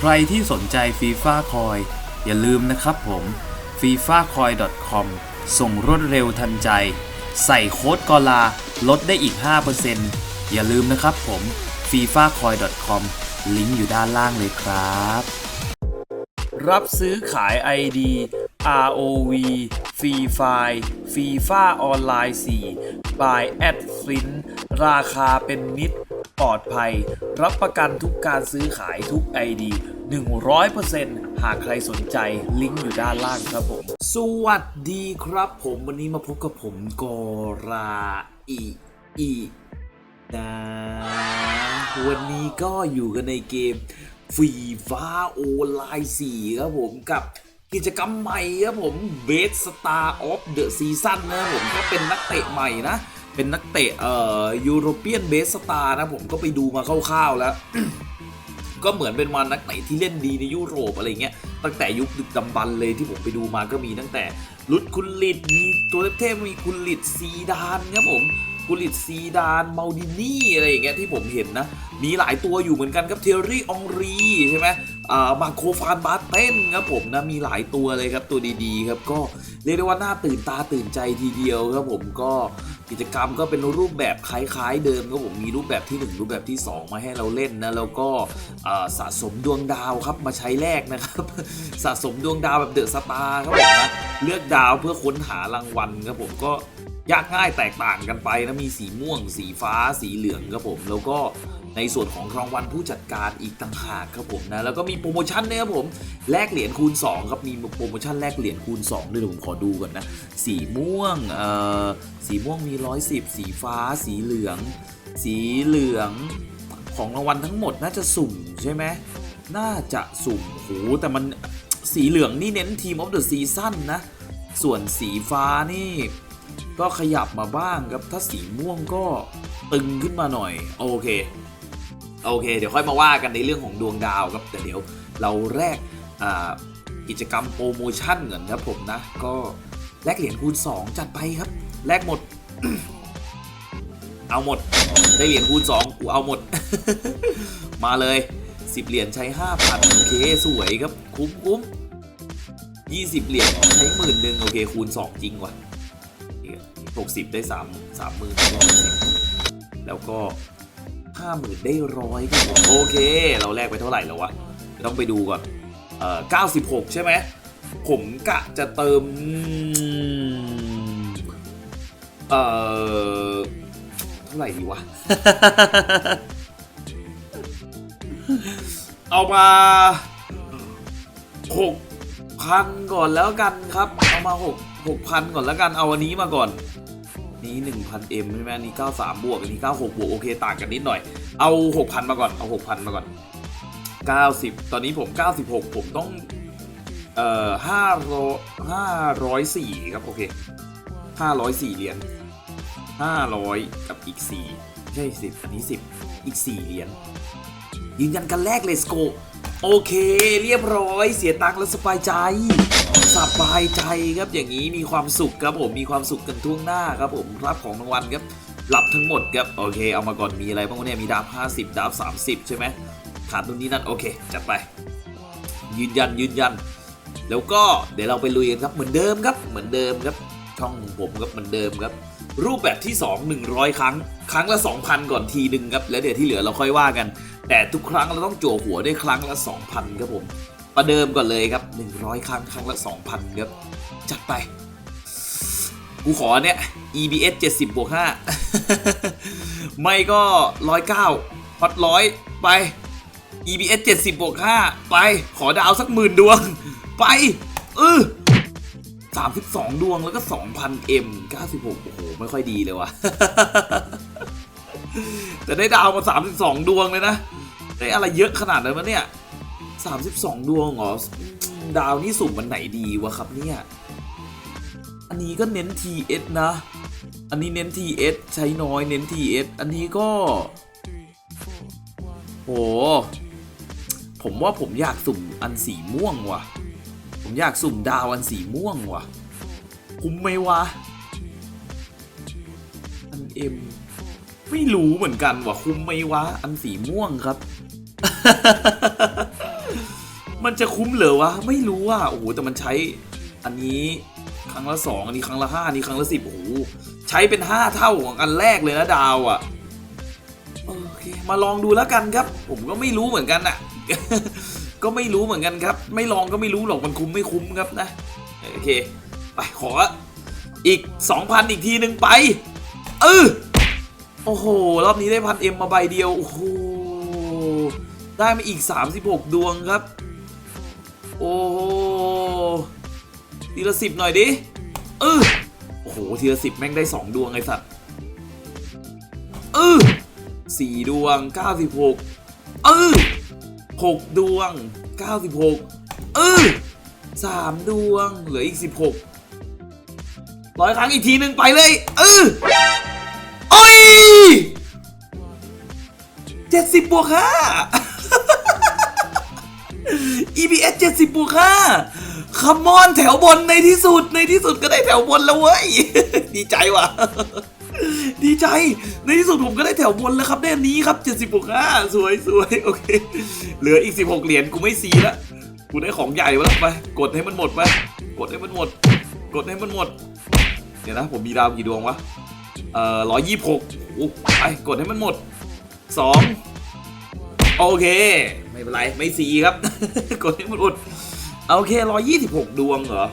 ใครที่สนใจฟีฟ่าคอยอย่าลืมนะครับผม f i f a c o i com ส่งรวดเร็วทันใจ ใส่โค้ดกอลาลดได้อีก 5%อย่าลืมนะครับผม f i f a c o i com ลิงก์อยู่ด้านล่างเลยครับ รับซื้อขาย ID ROV Free Fire FIFA ออนไลน์4 by a d f i n ราคาเป็นมิตร ปลอดภัย รับประกันทุกการซื้อขายทุก ID 100%หากใครสนใจลิงก์อยู่ด้านล่างครับผม สวัสดีครับผมวันนี้มาพบกับผมกอราอีอีนะวันนี้ก็อยู่กันในเกมฟีฟ้าโอไลน์4ครับผมกับกิจกรรมใหม่ครับผม Best Star of the Season นะผมก็เป็นนักเตะใหม่นะ เป็นนักเตะเอ่อยูโรเปียนเบสตาร์นะผมก็ไปดูมาคร่าวๆแล้ว ก็เหมือนเป็นวันนักเตะที่เล่นดีในยุโรปอะไรเงี้ยตั้งแต่ยุคดึกดำบรรพ์เลยที่ผมไปดูมาก็มีตั้งแต่ลุดคุลลิดมีตัวเทพมีคุลลิดซีดานครับผมคุลิดซีดานเมาดินี่อะไรอย่างเงี้ยที่ผมเห็นนะ มีหลายตัวอยู่เหมือนกันครับเทอรี่องรีใช่ไหมอ่ามาโคฟานบาเต้นครับผมนะ มีหลายตัวเลยครับตัวดีๆครับก็ เรียกได้ว่าน่าตื่นตาตื่นใจทีเดียวครับผมก็กิจกรรมก็เป็นรูปแบบคล้าย ๆ เดิมครับผมมีรูปแบบที่ 1 รูปแบบที่ 2 มาให้เราเล่นนะแล้วก็สะสมดวงดาวครับมาใช้แลกนะครับ สะสมดวงดาวแบบเดอะสตาร์ครับผมนะเลือกดาวเพื่อค้นหารางวัลครับผมก็ยากง่ายแตกต่างกันไปนะมีสีม่วง สีฟ้าสีเหลืองครับผมแล้วก็ ในส่วนของรางวัลผู้จัดการอีกต่างหากครับผมนะแล้วก็มีโปรโมชั่นเนี่ยครับผมแลกเหรียญคูณ 2 ครับมีโปรโมชั่นแลกเหรียญคูณ2ด้วยเดี๋ยวผมขอดูก่อนนะสีม่วงเอ่อสีม่วงมี 110 สีฟ้า สีเหลือง สีเหลืองของรางวัลทั้งหมดน่าจะสุ่มใช่ไหมน่าจะสุ่มโหแต่มันสีเหลืองนี่เน้นทีมออฟเดอะซีซั่นนะ ส่วนสีฟ้านี่ก็ขยับมาบ้างครับ ถ้าสีม่วงก็ตึงขึ้นมาหน่อย โอเค โอเค เดี๋ยวค่อยมาว่ากันในเรื่องของดวงดาวครับแต่เดี๋ยวเราแลกกิจกรรมโปรโมชั่นเงินครับผมนะ ก็แลกเหรียญคูณ 2 จัดไปครับแลกหมด เอาหมด ได้เหรียญคูณ2กูเอาหมด มาเลย 10 เหรียญใช้ 5,000 โอเค สวยครับ คุ้มคุ้ม20 เหรียญใช้หมื่นหนึ่งโอเค คูณ 2 จริงว่ะหกสิบได้สามสามหมื่นแล้วก็ ห้าหมื่นได้ร้อยครับผมโอเค เราแลกไปเท่าไหร่แล้ววะ ต้องไปดูก่อน เอ่อเก้าสิบหกใช่ไหม ผมกะจะเติม เอ่อ เท่าไหร่ดีวะ เอามาหกพันก่อนแล้วกันครับ เอามาหกหกพันก่อนแล้วกัน เอาอันนี้มาก่อน นี้หนึ่งพันเอ็มใช่ไหมอันนี้เก้าสามบวก อันนี้เก้าหกบวก โอเค ต่างกันนิดหน่อย เอาหกพันมาก่อน เอาหกพันมาก่อนเก้าสิบตอนนี้ผมเก้าสิบหกผมต้อง เอ่อห้าร้อยห้าร้อยสี่ครับ โอเคห้าร้อยสี่เหรียญห้าร้อยกับอีกสี่ใช่สิบอันนี้สิบอีกสี่เหรียญ ยืนยันกันแรกเลยสโกโอเค เรียบร้อย เสียตังค์แล้วสบายใจ สบายใจครับอย่างนี้มีความสุขครับผมมีความสุขกันทั่วหน้าครับผมรับของรางวัลครับรับทั้งหมดครับโอเค เอามาก่อนมีอะไรบ้างเนี่ยมีดาบ50 ดาบ 30 ใช่ไหมขาดตรงนี้นั่นโอเคจัดไป ยืนยันยืนยัน แล้วก็เดี๋ยวเราไปลุยกันครับเหมือนเดิมครับเหมือนเดิมครับช่องของผมครับเหมือนเดิมครับ รูปแบบที่ 2 100 ครั้ง ครั้งละ 2,000 ก่อนทีหนึ่งครับแล้วเดี๋ยวที่เหลือเราค่อยว่ากัน แต่ทุกครั้งเราต้องจั่วหัวได้ครั้งละ 2,000 ครับผม ประเดิมก่อนเลยครับ 100 ครั้งครั้งละ 2,000ครับจัดไป กูขอเนี่ย EBS 70บวก5ไม่ก็ 109ฮอตร้อยไป EBS 70บวก5ไป ขอดาวสักหมื่นดวง ไปเออ32 ดวงแล้วก็ 2,000 M 96 โอ้โห ไม่ค่อยดีเลยว่ะ แต่ได้ดาวมา 32 ดวงเลยนะ ได้อะไรเยอะขนาดนั้นวะเนี่ย 32 ดวงเหรออืมดาวนี่สุ่มวันไหนดีวะครับเนี่ย อันนี้ก็เน้น TS นะ อันนี้เน้น TS ใช้น้อยเน้น TS อันนี้ก็โหผมว่าผมอยากสุ่มอันสีม่วงว่ะ ผมอยากสุ่มดาวอันสีม่วงว่ะ คุ้มไหมวะ อันเอ็มไม่รู้เหมือนกันว่าคุ้มไหมวะ อันสีม่วงครับ มันจะคุ้มเหรอวะ ไม่รู้อะโอ้โหแต่มันใช้อันนี้ครั้งละสองอันนี้ครั้งละห้าอันนี้ครั้งละสิบโอ้โหใช้เป็นห้าเท่าของอันแรกเลยนะดาวอะโอเคมาลองดูแล้วกันครับ ผมก็ไม่รู้เหมือนกันอะ ก็ไม่รู้เหมือนกันครับ ไม่ลองก็ไม่รู้หรอกมันคุ้มไม่คุ้มครับนะโอเคไปขออีก 2,000 อีกทีหนึ่งไป เออโอ้โห รอบนี้ได้พันเอ็มมาใบเดียว โอ้โห ได้มาอีก 36 ดวงครับ โอ้โหทีละสิบหน่อยดิเออโอ้โหทีละสิบแม่งได้2ดวงไอ้สัตว์เออสี่ดวง96เออหกดวง96เออสามดวงเหลืออีก16ร้อยครั้งอีกทีหนึ่งไปเลยเออโอ้ยเจ็ดสิบบวกห้า EBS 70บวก5คัมมอนแถวบนในที่สุดในที่สุดก็ได้แถวบนแล้วเว้ย ดีใจว่ะ ดีใจ ในที่สุดผมก็ได้แถวบนแล้วครับได้อันนี้ครับ70บวก5สวยสวยโอเค เหลืออีก 16 เหรียญกูไม่ซีละกูได้ของใหญ่มาแล้วไป กดให้มันหมดไป กดให้มันหมด กดให้มันหมด เดี๋ยวนะ ผมมีดาวกี่ดวงวะ เอ่อร้อยยี่สิบหกไปกดให้มันหมดสอง โอเค ไม่เป็นไร ไม่ซีครับ กดให้มันอุดโอเคร้อยยี่สิบหกดวงเหรอ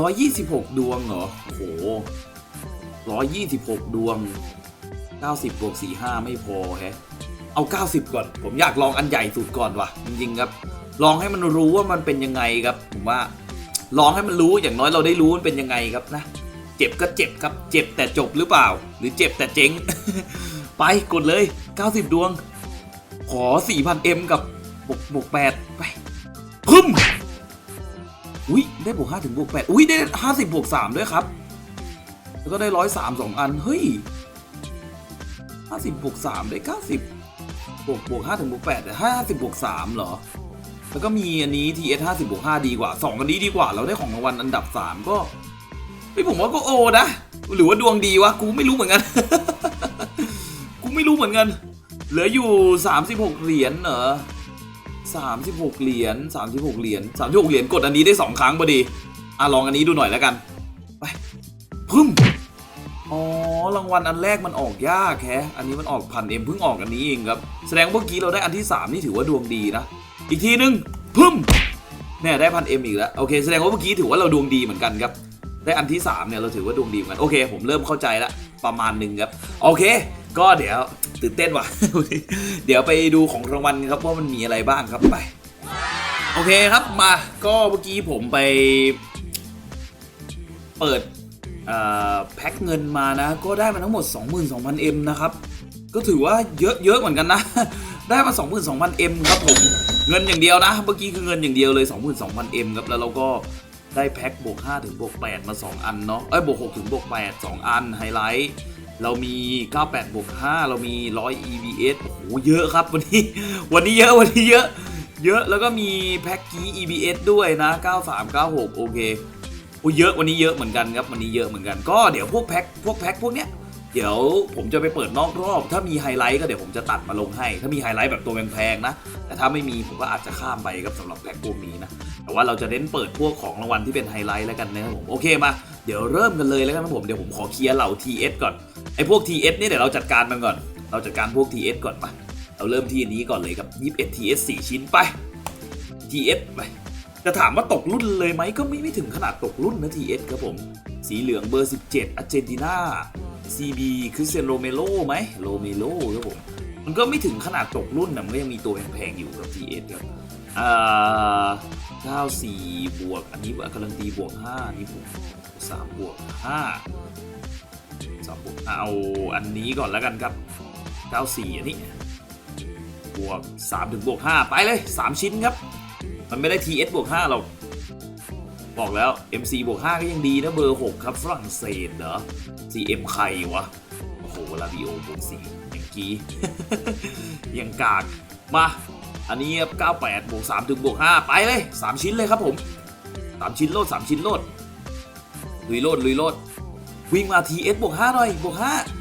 ร้อยยี่สิบหกดวงเหรอ โอ้โหร้อยยี่สิบหกดวงเก้าสิบบวกสี่ห้าไม่พอแฮะเอาเก้าสิบก่อน ผมอยากลองอันใหญ่สุดก่อนว่ะ จริง ๆ ครับ ลองให้มันรู้ว่ามันเป็นยังไงครับ ผมว่า ลองให้มันรู้อย่างน้อยเราได้รู้มันเป็นยังไงครับนะ เจ็บก็เจ็บครับ เจ็บแต่จบหรือเปล่า หรือเจ็บแต่เจ๊ง ไปกดเลย 90 ดวง ขอ 4,000M กับบวกบวก8ไปพึ่มอุ้ยได้บวก5ถึงบวก8อุ้ยได้50บวก3ด้วยครับ แล้วก็ได้103 2อัน เฮ้ย50บวก3ได้90บวกบวก5ถึงบวก8แต่50บวก3เหรอ แล้วก็มีอันนี้ TS 50บวก5ดีกว่า2อันนี้ดีกว่า เราได้ของรางวัลอันดับ3ก็ไม่ผมว่าก็โอนะ หรือว่าดวงดีวะ กูไม่รู้เหมือนกัน กูไม่รู้เหมือนกัน เหลืออยู่ 36 เหรียญเหรอ36 เหรียญ36 เหรียญ36 เหรียญกดอันนี้ได้ 2 ครั้งพอดี อะ ลองอันนี้ดูหน่อยแล้วกัน ไปพึ่มอ๋อ รางวัลอันแรกมันออกยากแฮะอันนี้มันออกพันเอ็มเพิ่งออกอันนี้เองครับ แสดงว่าเมื่อกี้เราได้อันที่ 3 นี่ถือว่าดวงดีนะ อีกทีนึงพึ่มเนี่ยได้พันเอ็มอีกแล้ว โอเค แสดงว่าเมื่อกี้ถือว่าเราดวงดีเหมือนกันครับ ได้อันที่ 3 เนี่ยเราถือว่าดวงดีเหมือนกัน โอเค ผมเริ่มเข้าใจละประมาณหนึ่งครับ โอเค ก็เดี๋ยวตื่นเต้นว่ะ เดี๋ยวไปดูของรางวัลครับว่ามันมีอะไรบ้างครับไป โอเคครับมาก็เมื่อกี้ผมไป เปิดแพ็คเงินมานะ ก็ได้มาทั้งหมด 22,000M นะครับ ก็ถือว่าเยอะเยอะเหมือนกันนะ ได้มา 22,000M ครับผมเงินอย่างเดียวนะ เมื่อกี้คือเงินอย่างเดียวเลย 22,000M ครับแล้วเราก็ได้แพ็คบวก5ถึงบวก8มา 2 อันเนาะเอ้ยบวก6ถึงบวก8 2 อันไฮไลท์ เรามี 98บวก5เรามี 100 EBS โอ้โห เยอะครับวันนี้ วันนี้เยอะ วันนี้เยอะ เยอะ แล้วก็มีแพ็คกี้ EBS ด้วยนะ 93 96 โอเคโอ้เยอะ วันนี้เยอะเหมือนกันครับ วันนี้เยอะเหมือนกัน ก็เดี๋ยวพวกแพ็คพวกแพ็คพวกเนี้ย เดี๋ยวผมจะไปเปิดนอกรอบ ถ้ามีไฮไลท์ก็เดี๋ยวผมจะตัดมาลงให้ ถ้ามีไฮไลท์แบบตัวแพงๆนะ แต่ถ้าไม่มีผมก็อาจจะข้ามไปครับสำหรับแพ็คพวกนี้นะ แต่ว่าเราจะเน้นเปิดพวกของรางวัลที่เป็นไฮไลท์แล้วกันนะครับผม โอเคมา เดี๋ยวเริ่มกันเลยแล้วกันนะผมเดี๋ยวผมขอเคลียร์เหล่า TS ก่อนไอ้พวก TS เนี่ยเดี๋ยวเราจัดการมันก่อน เราจัดการพวก TS ก่อนมาเราเริ่มที่อันนี้ก่อนเลยครับ21 TS 4 ชิ้นไป TS ไปจะถามว่าตกรุ่นเลยไหมก็ไม่ไม่ถึงขนาดตกรุ่นนะ TS ครับผม สีเหลืองเบอร์ 17อาร์เจนตินา CB คริสเตียนโรเมโลไหมโรเมโลครับผม มันก็ไม่ถึงขนาดตกรุ่นนะมันก็ยังมีตัวแพงๆอยู่กับ TS ครับอ่า94 บวก อันนี้กำลังตีบวก5อันนี้บวก3บวก5 2บวกเอาอันนี้ก่อนแล้วกันครับ 94 อันนี้ บวก 3 ถึงบวก 5 ไปเลย 3 ชิ้นครับ มันไม่ได้ TS บวก 5 หรอก บอกแล้ว MC บวก 5 ก็ยังดีนะ เบอร์ 6 ครับ ฝรั่งเศสเหรอ CM ใครวะ โอ้โหลาบิโอบวก 4 กี้ ยังกากมา อันนี้ครับ98บวก3ถึงบวก5ไปเลย 3 ชิ้นเลยครับผม3ชิ้นโลด3ชิ้นโลดลุยโลดลุยโลดวิ่งมา TS บวก5หน่อยบวก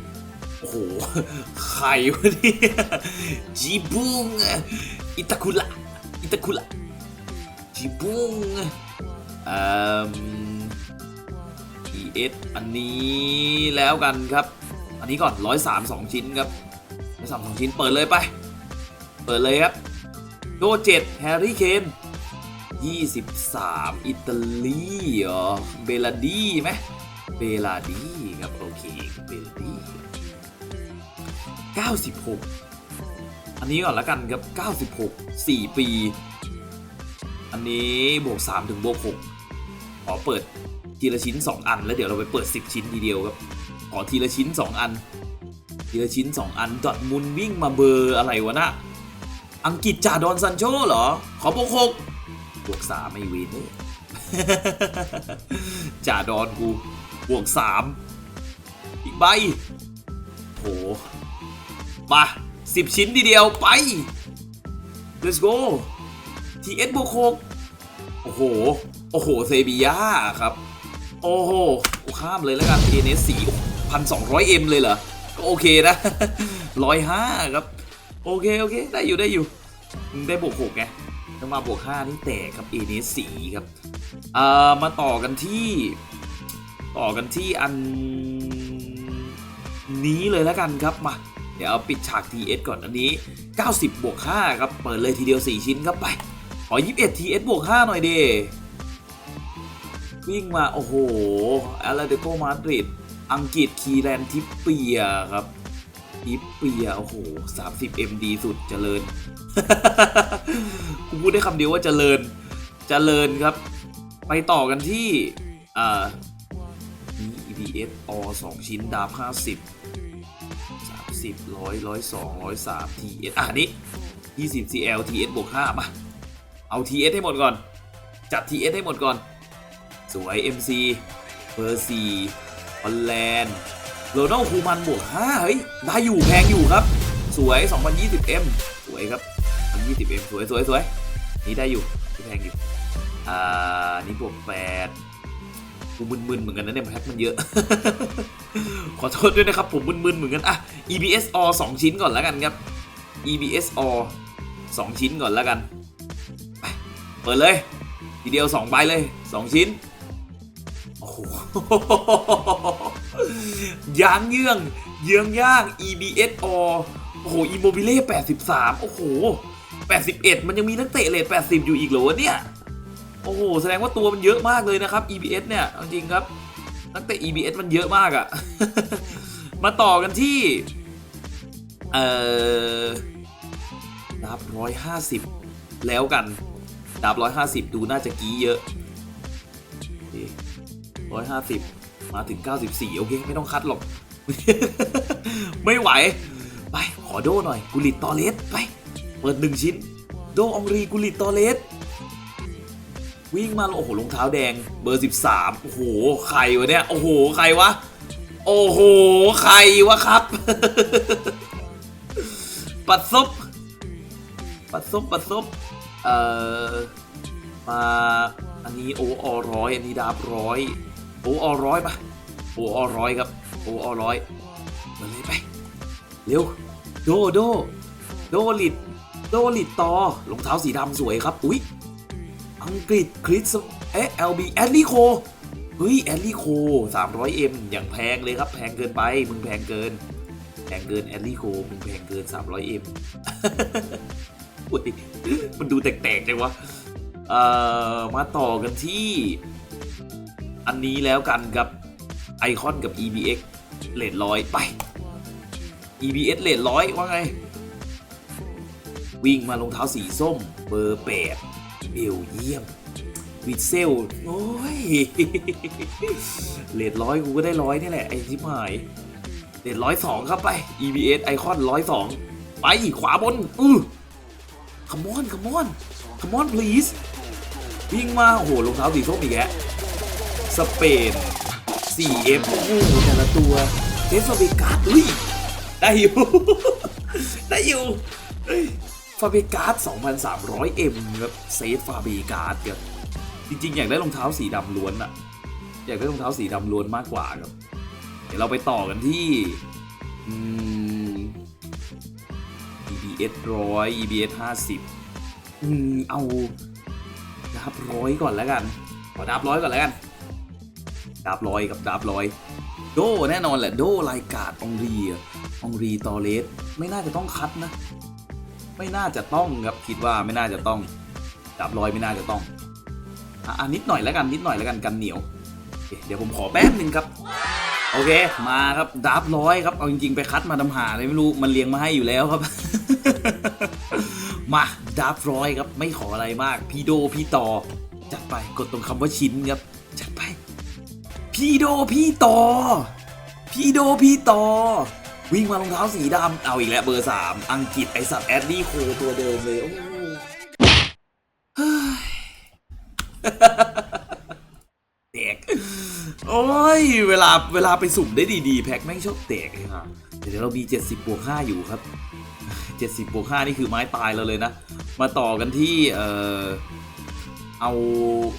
5โอ้โหใครวะเนี่ยจีบุงอิตาคุระอิตาคุระจิบุงเอ่อ ES อันนี้แล้วกันครับ อันนี้ก่อน103 2ชิ้นครับ 103 2ชิ้นเปิดเลยไป เปิดเลยครับโด7แฮร์รี่เคน23 อิตาลีเหรอเบลาดีไหมเบลาดีครับโอเคเบลาดี96 อันนี้ก่อนละกันครับ 96 4 ปี อันนี้บวก 3 ถึงบวก 6 ขอเปิดทีละชิ้น 2 อัน แล้วเดี๋ยวเราไปเปิด 10 ชิ้นทีเดียวครับ ขอทีละชิ้น 2 อัน ทีละชิ้น 2 อันดอทมุนวิ่งมาเบอร์อะไรวะนะอังกฤษจ่าดอนซันโชเหรอ ขอบวกหกบวกสามไม่เวนเลยจ่าดอนกูบวกสามอีกใบโหมาสิบชิ้นทีเดียวไป let's go TS บวกหกโอ้โห โอ้โห เซบียาครับ โอ้โหข้ามเลยแล้วกัน ANS สี่พันสองร้อยเอ็มเลยเหรอ ก็โอเคนะร้อยห้าครับ โอเคโอเค ได้อยู่ได้อยู่ ได้บวกหกไงถ้ามาบวกห้านี่แตกครับ ANS สี่ครับเอ่อมาต่อกันที่ ต่อกันที่อันนี้เลยแล้วกันครับมาเดี๋ยวเอาปิดฉาก TS ก่อนอันนี้ 90 บวก 5 ครับ เปิดเลยทีเดียว 4 ชิ้นครับไป ขอ 21 TS บวก 5 หน่อยเดวิ่งมา โอ้โหอตเลติโกมาดริด อังกฤษคีแลนทิปเปียครับ ทิปเปีย โอ้โห30 MD สุดเจริญกูพูดได้คำเดียวว่าเจริญ เจริญครับ ไปต่อกันที่อ่านี่ EDS O 2ชิ้นดาบ50 30 100 102 103 TS อะนี่20 CL TS บวก5มา เอา TS ให้หมดก่อน จัด TS ให้หมดก่อน สวย MC เบอร์4 ฮอลแลนด์โรนัลคูมันบวก5เฮ้ยได้อยู่แพงอยู่ครับ สวย 2020M สวยครับ 2020M สวยสวยสวยนี่ได้อยู่ที่แพงอยู่ อ่า นี่บวก8กูมึนๆเหมือนกันนะเนี่ยแพ็คมันเยอะ ขอโทษด้วยนะครับ ผมมึนๆเหมือนกัน อะ EBS O 2 ชิ้นก่อนแล้วกันครับ EBS O 2 ชิ้นก่อนแล้วกัน เปิดเลย ทีเดียว 2 ใบเลย 2 ชิ้น ยางเยื่อง เยื้องย่าง EBS O โอ้โหอิโมบิเล่83 โอ้โห 81 มันยังมีนักเตะเลท80 อยู่อีกเหรอวะเนี่ย โอ้โห แสดงว่าตัวมันเยอะมากเลยนะครับ EBS เนี่ย จริงครับ นักเตะ EBS มันเยอะมากอะมาต่อกันที่ เอ่อดาบร้อยห้าสิบแล้วกันดาบร้อยห้าสิบดูน่าจะกี้เยอะ ร้อยห้าสิบมาถึง94โอเค ไม่ต้องคัดหรอก ไม่ไหว ไป ขอโดหน่อยกุลิตตอเลสไป เปิดหนึ่งชิ้น โดอองรีกุลิตตอเลสวิ่งมาโอ้โหรองเท้าแดงเบอร์ 13 โอ้โห ใครวะเนี่ย โอ้โห ใครวะ โอ้โห ใครวะครับ ปัดซบปัดซบปัดซบเอ่อ มา อันนี้โออร้อยอันนี้ดาบร้อย โออร้อยปะโออร้อยครับโออร้อยมาเลยไป เร็ว โดโดโดลิดโดลิดต่อรองเท้าสีดำสวยครับ อุ๊ย อังกฤษคริสเอ๊ะ LB แอลลี่โคเฮ้ย แอลลี่โค 300M อย่างแพงเลยครับ แพงเกินไป มึงแพงเกิน แพงเกิน แอลลี่โค มึงแพงเกิน 300M อุ๊ยมันดูแตกๆจังวะ เอ่อ มาต่อกันที่ อันนี้แล้วกันครับไอคอนกับ EBX เลทร้อยไป EBS เลทร้อยว่าไง วิ่งมารองเท้าสีส้ม เบอร์แปดเบลเยียม วิดเซล โอ้ยเลทร้อยกูก็ได้ร้อยนี่แหละ ไอ้ที่หายเลทร้อยสองครับไป EBS ไอคอนร้อยสองไปขวาบน อือ come on come on come on please วิ่งมา โอ้โหรองเท้าสีส้มอีกแล้ สเปน 4F โอ้โหแต่ละตัวเทสฟาเบกาสอุ้ย ได้อยู่ ได้อยู่เฮ้ยฟาเบกาส 2,300M ครับเซฟฟาเบกาสครับจริงๆ อยากได้รองเท้าสีดำล้วนอะอยากได้รองเท้าสีดำล้วนมากกว่าครับ เดี๋ยวเราไปต่อกันที่อืม EBS ร้อย EBS 50อืมเอาดาบร้อยก่อนแล้วกัน ขอดาบร้อยก่อนแล้วกัน ดาบร้อยกับดาบร้อย โดแน่นอนแหละ โดรายการองรีอะองรีตอเลสไม่น่าจะต้องคัดนะ ไม่น่าจะต้องครับคิดว่าไม่น่าจะต้องดาบร้อยไม่น่าจะต้องอะนิดหน่อยแล้วกันนิดหน่อยแล้วกันกันเหนียวเเดี๋ยวผมขอแป๊บหนึ่งครับ โอเคมาครับดับร้อยครับเอาจริงๆไปคัดมาทำหาเลยไม่รู้มันเลี้ยงมาให้อยู่แล้วครับ มาดับร้อยครับไม่ขออะไรมาก พี่โดพี่ต่อจัดไปกดตรงคำว่าชิ้นครับจัดไป พี่โดพี่ต่อ พี่โดพี่ต่อ วิ่งมารองเท้าสีดำเอาอีกแล้วเบอร์สามอังกฤษไอสัตว์แอดดี้โคตัวเดิมเลยโอ้โหเฮ้ยแตกโอ้ย เวลาเวลาไปสุ่มได้ดีๆ แพ็คแม่งชอบแตกเลยค่ะเดี๋ยวเรามี 70บวก5อยู่ครับ 70บวก5นี่คือไม้ตายเราเลยนะ มาต่อกันที่เอ่อ เอา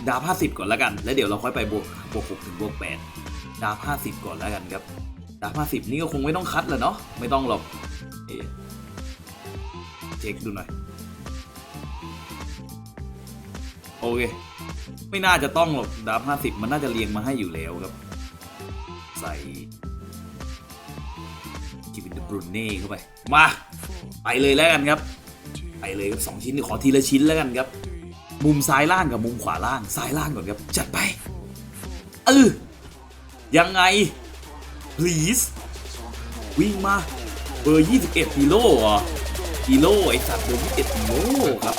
ดาบ50ก่อนแล้วกัน แล้วเดี๋ยวเราค่อยไปบวกบวก6ถึงบวก8ดาบ50ก่อนแล้วกันครับ ดาบ50นี่ก็คงไม่ต้องคัดแล้วเนาะไม่ต้องหรอกเอ๊ะเช็คดูหน่อย โอเค ไม่น่าจะต้องหรอกดาบห้าสิบมันน่าจะเรียงมาให้อยู่แล้วครับ ใส่กิบินเดบรูเน่เข้าไป มา ไปเลยแล้วกันครับ ไปเลยครับสองชิ้นขอทีละชิ้นแล้วกันครับ มุมซ้ายล่างกับมุมขวาล่างซ้ายล่างก่อนครับจัดไปเออยังไง please วิ่งมาเบอร์ 21กิโลเหรอกิโลไอสัตว์เบอร์21กิโลครับ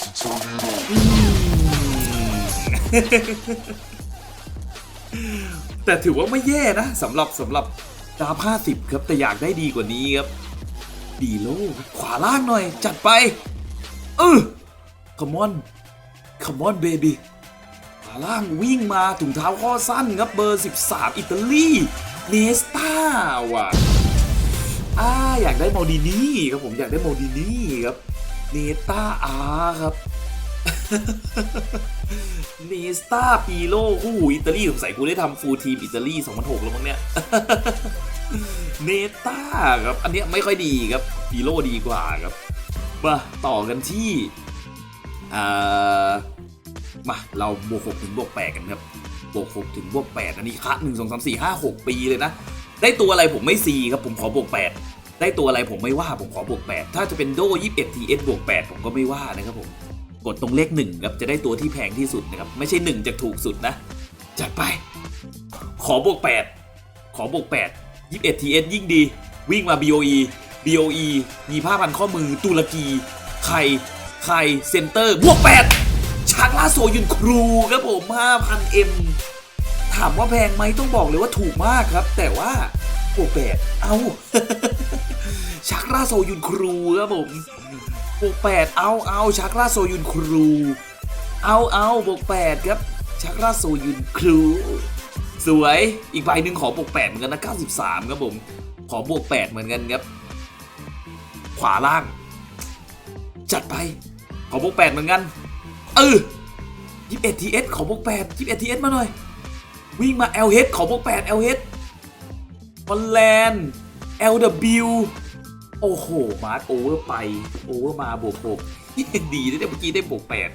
แต่ถือว่าไม่แย่นะสำหรับสำหรับดาบ50 ครับแต่อยากได้ดีกว่านี้ครับดีโลขวาล่างหน่อย จัดไปเออ come on come on baby ข วาล่างวิ่งมาถุงเท้าข้อสั้นครับเบอร์ 13 อิตาลีเนสตาว่ะอ่าอยากได้โมดินี่ครับผมอยากได้โมดินี่ครับเนสตาอาครับเนสตาปีโลคู่หูอิตาลีสงสัยกูได้ทำฟูลทีมอิตาลี2006 แล้วมั้งเนี่ยเนตาครับ อันเนี้ยไม่ค่อยดีครับปีโลดีกว่าครับมาต่อกันที่ มาเราบวก6ถึงบวก8กันครับบวก6ถึงบวก8อันนี้คะ1 2 3 4 5 6ปีเลยนะ ได้ตัวอะไรผมไม่ซีครับผมขอบวก8ได้ตัวอะไรผมไม่ว่าผมขอบวก8ถ้าจะเป็นโด21 TS บทีเอสบวก8ผมก็ไม่ว่านะครับผมกดตรงเลขหนึ่งครับจะได้ตัวที่แพงที่สุดนะครับไม่ใช่หนึ่งจากถูกสุดนะ จัดไป ขอบวก8ขอบวก8 21 TS ยิ่งดี วิ่งมา BOE BOE มีผ้าพันข้อมือตุรกีไข่ ไข่เซนเตอร์บวก8ชาร์กล่าโซยุนครูครับผม 5,000 M ถามว่าแพงไหมต้องบอกเลยว่าถูกมากครับ แต่ว่าบวก8เอาชาร์กล่าโซยุนครูครับผมบวกแปดเอาเอาชักราโซยุนครู เอาเอาบวกแปดครับชักราโซยุนครู สวยอีกใบหนึ่งขอบวกแปดเหมือนกันนะ93 ครับผม ขอบวกแปดเหมือนกันครับ ขวาล่าง จัดไป ขอบวกแปดเหมือนกันเออ21 TS ขอบวก8 21 TS มาหน่อย วิ่งมา LH ขอบวก8 LH ฮอลแลนด์ LW โอ้โห มาร์ทโอเวอร์ไป โอเวอร์มาบวกหกดีนะเนี่ยเมื่อกี้ได้บวกแปด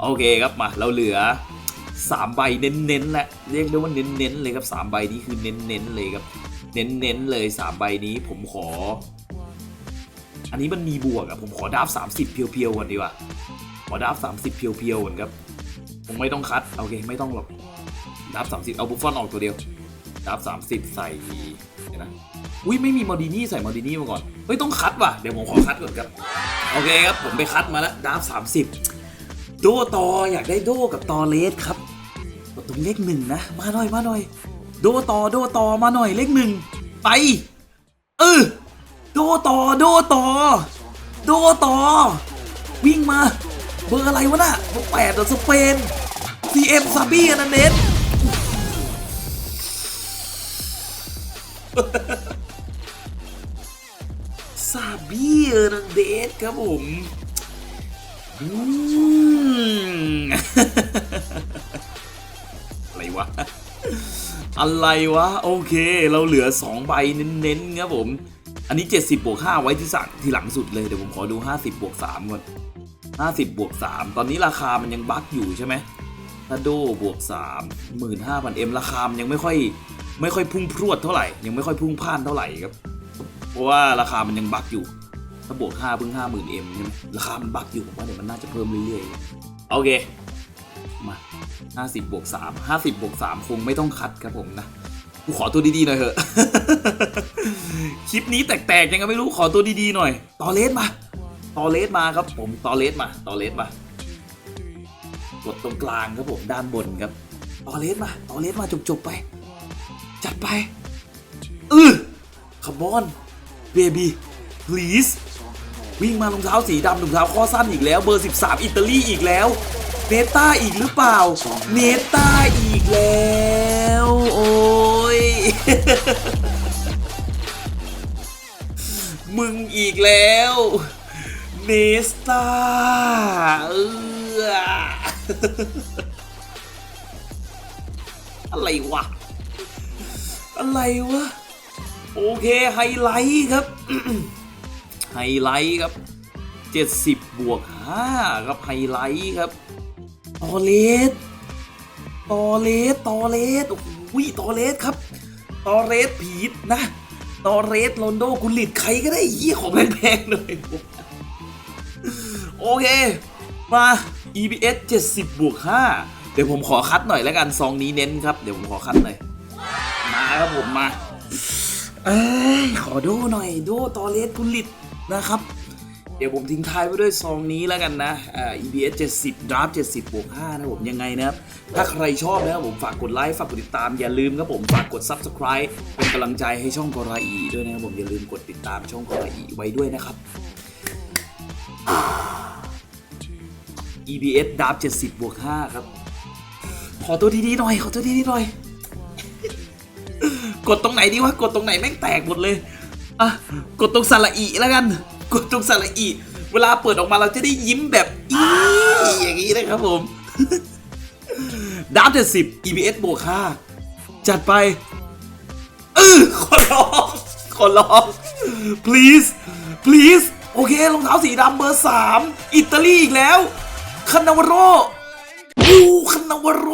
โอเคครับมาเราเหลือ3ใบเน้นๆแหละเรียกได้ว่าเน้นๆเลยครับ3ใบนี้คือเน้นๆเลยครับ เน้นๆเลย3ใบนี้ผมขอ อันนี้มันมีบวกอะผมขอดับ30 เพียวๆก่อนดีกว่า ขอดับ30 เพียวๆก่อนครับผมไม่ต้องคัดโอเคไม่ต้องหรอกดับ30 เอาบุฟฟอนออกตัวเดียวดับ30 ใส่ดี๋ยวนะอุ้ยไม่มีมอดินี่ใส่มอดินี่มาก่อนเฮ้ยต้องคัดว่ะเดี๋ยวผมขอคัดก่อนครับโอเคครับผมไปคัดมาแล้วดาบสามสิบโดตออยากได้โดกับตอเลสครับกดตรงเลขหนึ่งนะมาหน่อยมาหน่อยโดตอโดตอมาหน่อยเลขหนึ่งไปเออ โดต่อโดต่อโดต่อ วิ่งมา เบอร์อะไรวะน่ะเบอร์แปดเหรอสเปน CM ซาบี้อันนั้นเนสซาบีเออร์นันเดสครับผมอืมอะไรวะ อะไรวะ โอเค เราเหลือ 2 ใบเน้นๆครับผม อันนี้ 70บวก5ไว้ที่สั่งที่หลังสุดเลย เดี๋ยวผมขอดู 50บวก3ก่อน50บวก3ตอนนี้ราคามันยังบั๊กอยู่ใช่ไหมถ้าโดบวก3 15,000 M ราคามันยังไม่ค่อยไม่ค่อยพุ่งพรวดเท่าไหร่ ยังไม่ค่อยพุ่งพ่านเท่าไหร่ครับ เพราะว่าราคามันยังบั๊กอยู่ ถ้าบวก5เพิ่ง50,000 M ใช่ไหมราคามันบั๊กอยู่ผมว่าเดี๋ยวมันน่าจะเพิ่มเรื่อยๆ โอเค มา 50บวก3 50บวก3คงไม่ต้องคัดครับผมนะ กูขอตัวดีๆหน่อยเถอะ คลิปนี้แตกๆยังไงไม่รู้ขอตัวดีๆหน่อย ตอเลสมา ตอเลสมาครับผมตอเลสมา ตอเลสมากดตรงกลางครับผมด้านบนครับ ตอเลสมา ตอเลสมาจบๆไป จัดไปอือคัมอนเบบี้ please วิ่งมารองเท้าสีดำรองเท้าข้อสั้นอีกแล้วเบอร์ 13 อิตาลีอีกแล้วเนต้าอีกหรือเปล่าเนต้าอีกแล้ว โอ้ย มึงอีกแล้วเนสตาเอออะไรวะ อะไรวะ โอเค ไฮไลท์ครับ ไฮไลท์ครับ 70 บวก 5 ครับ ไฮไลท์ครับ ตอเลสตอเลสตอเลสโอ้โหตอเลสครับ ตอเลสผีดนะ ตอเรสโรนโดกุลิตใครก็ได้ยี่ของแพงๆเลยโอเค มา EBS 70 บวก 5 เดี๋ยวผมขอคัดหน่อยแล้วกันซองนี้เน้นครับ เดี๋ยวผมขอคัดหน่อย มาครับผมมา เอ้ยขอดูหน่อย ดูตอเรสกุลิตนะครับ เดี๋ยวผมทิ้งท้ายไว้ด้วยซองนี้แล้วกันนะอ่า EBS 70 Draft 70บวก5นะผมยังไงนะครับ ถ้าใครชอบนะครับผมฝากกดไลค์ฝากกดติดตามอย่าลืมครับผมฝากกด Subscribe เป็นกำลังใจให้ช่องกราอีด้วยนะครับผมอย่าลืมกดติดตามช่องกราอีไว้ด้วยนะครับ EBS Draft 70บวก5ครับ ขอตัวดีๆหน่อย ขอตัวดีๆหน่อย กดตรงไหนดีวะ กดตรงไหนแม่งแตกหมดเลย อะ กดตรงสระอีแล้วกัน กดตรงสระอีเวลาเปิดออกมาเราจะได้ยิ้มแบบอีอย่างนี้นะครับผมดาวเจ็ดสิบ EBS บวกห้าจัดไปเออขอร้องขอร้อง please please โอเครองเท้าสีดำเบอร์สามอิตาลีอีกแล้วคานาวาโรอูคานาวาโร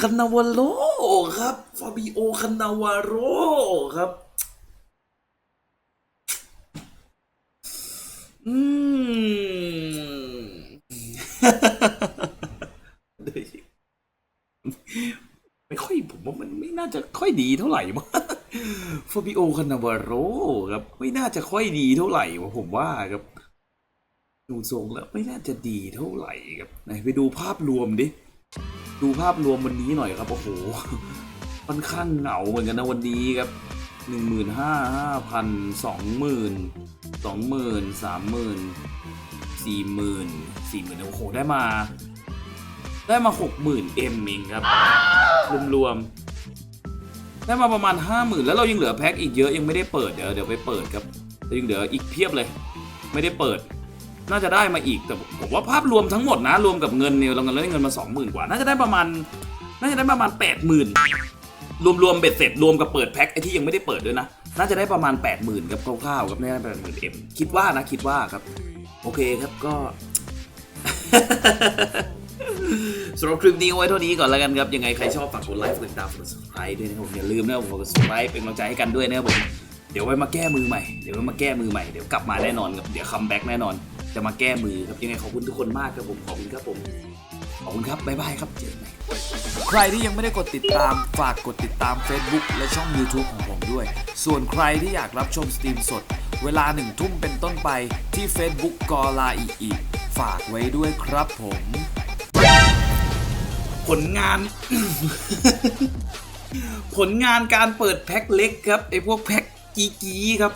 คานาวาโรครับฟาบิโอคานาวาโรครับ อืม ไม่ค่อยผมว่ามันไม่น่าจะค่อยดีเท่าไหร่มั้งฟาบิโอคานาวาโรครับ ไม่น่าจะค่อยดีเท่าไหร่วะผมว่าครับดูทรงแล้วไม่น่าจะดีเท่าไหร่ครับไหนไปดูภาพรวมดิ ดูภาพรวมวันนี้หน่อยครับ โอ้โหค่อนข้างเหงาเหมือนกันนะวันนี้ครับหนึ่งหมื่นห้าห้าพันสองหมื่น สองหมื่นสามหมื่นสี่หมื่นสี่หมื่นโอ้โหได้มา ได้มาหกหมื่นเอ็มเองครับ รวมๆ ได้มาประมาณห้าหมื่นแล้วเรายังเหลือแพ็คอีกเยอะยังไม่ได้เปิดเดี๋ยวเดี๋ยวไปเปิดครับยังเหลืออีกเพียบเลย ไม่ได้เปิด น่าจะได้มาอีกแต่ผมว่าภาพรวมทั้งหมดนะรวมกับเงินเนี่ยเราเงินได้เงินมาสองหมื่นกว่า น่าจะได้ประมาณน่าจะได้ประมาณแปดหมื่นรวมรวมๆเบ็ดเสร็จรวมกับเปิดแพ็คไอที่ยังไม่ได้เปิดด้วยนะน่าจะได้ประมาณแปดหมื่นครับคร่าวๆครับน่าจะแปดหมื่นเอ็มคิดว่านะคิดว่าครับ โอเคครับก็สำหรับคลิปนี้เอาไว้เท่านี้ก่อนแล้วกันครับ ยังไงใครชอบฝากกดไลค์กดติดตามกด subscribe ด้วยนะครับผมอย่าลืมนะครับผมกด subscribe เป็นกำลังใจให้กันด้วยนะครับผมเดี๋ยวไว้มาแก้มือใหม่เดี๋ยวไว้มาแก้มือใหม่เดี๋ยวกลับมาแน่นอนครับเดี๋ยวคัมแบ็กแน่นอน จะมาแก้มือครับยังไงขอบคุณทุกคนมากครับผมขอบคุณครับผมขอบคุณครับบ๊ายบายครับเจอกันใหม่ ใครที่ยังไม่ได้กดติดตามฝากกดติดตาม Facebook และช่อง YouTube ของผมด้วย ส่วนใครที่อยากรับชมสตรีมสด เวลาหนึ่งทุ่มเป็นต้นไปที่ Facebook กอลาอีอีฝากไว้ด้วยครับผม ผลงาน ผลงานการเปิดแพ็คเล็กครับไอพวกแพ็คกีกีครับ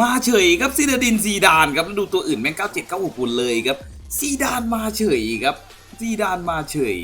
มาเฉยครับซีดาดินซีดานครับแล้วดูตัวอื่นแม่ง97 96ปุ่นเลยครับซีดานมาเฉยครับซีดานมาเฉย